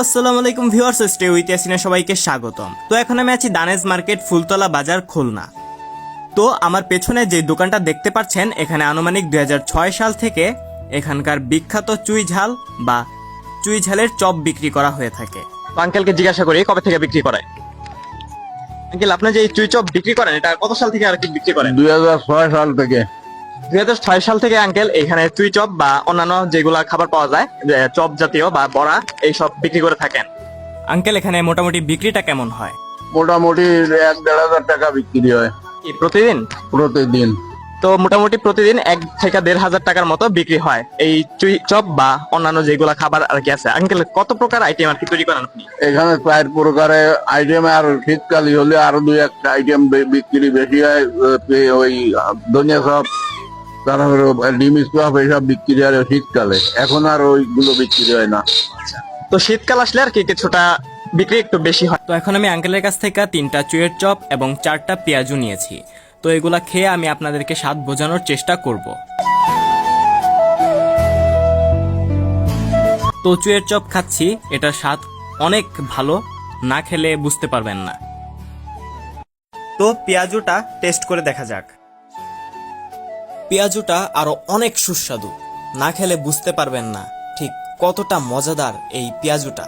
আসসালামু আলাইকুম viewers stay with Yasina সবাইকে স্বাগতম। তো এখন আমি আছি দানেজ মার্কেট ফুলতলা বাজার খুলনা। তো আমার পেছনে যে দোকানটা দেখতে পাচ্ছেন এখানে আনুমানিক দুই হাজার ছয় সাল থেকে এখানকার বিখ্যাত চুই ঝাল বা চুই ঝালের চপ বিক্রি করা হয়ে থাকে। আঙ্কেলকে জিজ্ঞাসা করি কবে থেকে বিক্রি করায় আঙ্কেল আপনি যে চুই চপ বিক্রি করেন এটা কত সাল থেকে আর কি বিক্রি করেন? দুই হাজার ছয় সাল থেকে। দুই হাজার ছয় সাল থেকে আঙ্কেল এখানে চুই চপ বা অন্যান্য যেগুলা খাবার পাওয়া যায় যে চপ জাতীয় বা বড়া এইসব বিক্রি করে থাকেন। আঙ্কেল এখানে মোটামুটি বিক্রিটা কেমন হয়? মোটামুটি এক দেড় হাজার টাকা বিক্রি হয়। কি প্রতিদিন? প্রতিদিন। তো মোটামুটি প্রতিদিন এক থেকে দেড় হাজার টাকার মতো বিক্রি হয় এই চুই চপ বা অন্যান্য যেগুলা খাবার আর কি আছে। আঙ্কেল কত প্রকার আইটেম আর কি তৈরি করেন আপনি? এখানে চার প্রকারের আইটেম আর শীতকালি হলে আরও দুই একটা আইটেম বিক্রি বেশি হয় ওই ধনিয়া চপ চপ এইসব বিক্রি হয় শীতকালে। এখন আর ওইগুলো বিক্রি হয় না। তো শীতকাল আসলে আর কি কিছুটা বিক্রি একটু বেশি হয়। তো এখন আমি আঙ্কেলের কাছ থেকে তিনটা চুয়ের চপ এবং চারটা পেঁয়াজু নিয়েছি। তো এগুলা খেয়ে আমি আপনাদেরকে স্বাদ বোঝানোর চেষ্টা করব। তো চুয়ের চপ খাচ্ছি, এটার স্বাদ অনেক ভালো, না খেলে বুঝতে পারবেন না। তো পেঁয়াজুটা টেস্ট করে দেখা যাক। পেঁয়াজুটা আরও অনেক সুস্বাদু। না খেলে বুঝতে পারবেন না ঠিক কতটা মজাদার এই পেঁয়াজুটা।